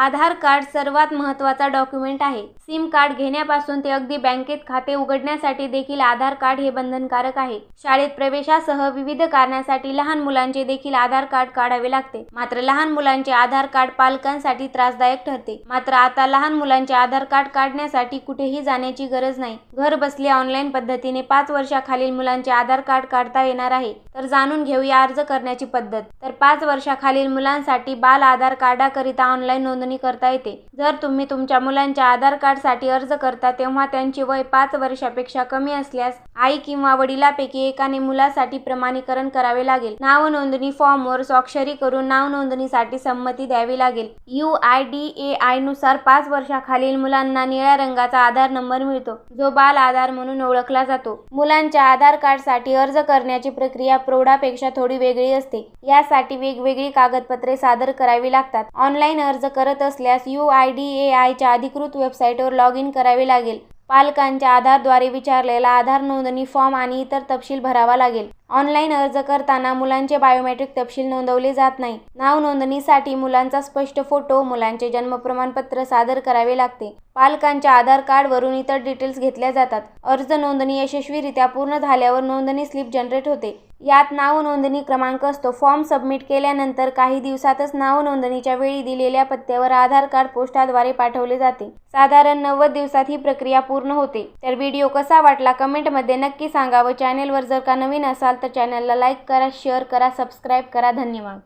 आधार card सर्वात महत्त्वाचा document आहे. सिम कार्ड घेण्यापासून ते अगदी बँकेत खाते उघडण्यासाठी देखील आधार कार्ड हे बंधनकारक आहे. शाळेत प्रवेशासह विविध कारणासाठी लहान मुलांचे देखील आधार कार्ड काढावे लागते. मात्र लहान मुलांचे आधार कार्ड पालकांसाठी त्रासदायक ठरते. मात्र आता लहान मुलांचे आधार कार्ड काढण्यासाठी कुठेही जाण्याची गरज नाही. घर बसल्या ऑनलाईन पद्धतीने पाच वर्षाखालील मुलांचे आधार कार्ड काढता येणार आहे. तर जाणून घेऊया अर्ज करण्याची पद्धत. तर पाच वर्षाखालील मुलांसाठी बाल आधार कार्डाकरिता ऑनलाईन नोंदणी करता येते. जर तुम्ही तुमच्या मुलांच्या आधार कार्डसाठी अर्ज करता तेव्हा त्यांचे वय पाच वर्षापेक्षा कमी असल्यास आई किंवा वडिलापैकी एकाने मुलासाठी प्रमाणीकरण करावे लागेल. नाव नोंदणी फॉर्मवर स्वाक्षरी करून नाव नोंदणीसाठी संमती द्यावी लागेल. यू आय डी ए आयनुसार पाच वर्षाखालील मुलांना निळ्या रंगाचा आधार नंबर मिळतो जो बाल आधार म्हणून ओळखला जातो. मुलांच्या आधार कार्डसाठी अर्ज करण्याची प्रक्रिया प्रौढापेक्षा थोडी वेगळी असते. यासाठी वेगवेगळी कागदपत्रे सादर करावी लागतात. ऑनलाईन अर्ज करत असल्यास यू आय डी ए आयच्या अधिकृत वेबसाईटवर लॉग इन करावे लागेल. पालकांच्या आधारद्वारे विचारलेला आधार नोंदणी फॉर्म आणि इतर तपशील भरावा लागेल. ऑनलाईन अर्ज करताना मुलांचे बायोमेट्रिक तपशील नोंदवले जात नाही. नाव नोंदणीसाठी मुलांचा स्पष्ट फोटो मुलांचे जन्म प्रमाणपत्र सादर करावे लागते. पालकांच्या आधार कार्डवरून इतर डिटेल्स घेतल्या जातात. अर्ज नोंदणी यशस्वीरित्या पूर्ण झाल्यावर नोंदणी स्लिप जनरेट होते. यात नावनोंदणी क्रमांक असतो. फॉर्म सबमिट केल्यानंतर काही दिवसातच नावनोंदणीच्या वेळी दिलेल्या पत्त्यावर आधार कार्ड पोस्टाद्वारे पाठवले जाते. साधारण नव्वद दिवसात ही प्रक्रिया पूर्ण होते. तर व्हिडिओ कसा वाटला कमेंटमध्ये नक्की सांगा व चॅनेलवर जर का नवीन असाल तर चॅनलला लाईक करा शेअर करा सबस्क्राईब करा. धन्यवाद.